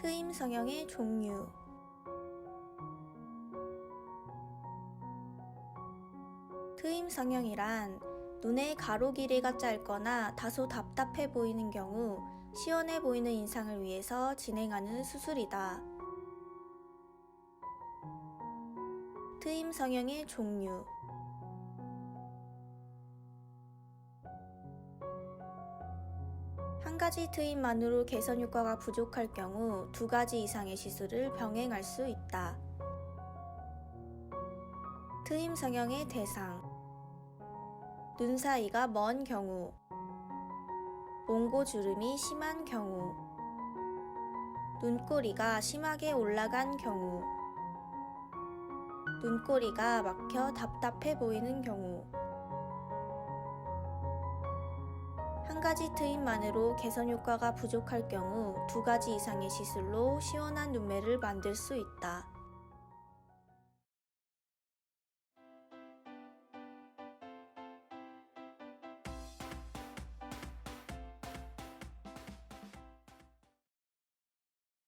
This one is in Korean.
트임 성형의 종류 트임 성형이란 눈의 가로 길이가 짧거나 다소 답답해 보이는 경우 시원해 보이는 인상을 위해서 진행하는 수술이다. 트임 성형의 종류 가지 트임만으로 개선 효과가 부족할 경우 두 가지 이상의 시술을 병행할 수 있다. 트임 성형의 대상. 눈 사이가 먼 경우. 몽고 주름이 심한 경우. 눈꼬리가 심하게 올라간 경우. 눈꼬리가 막혀 답답해 보이는 경우 한 가지 트임만으로 개선 효과가 부족할 경우 두 가지 이상의 시술로 시원한 눈매를 만들 수 있다.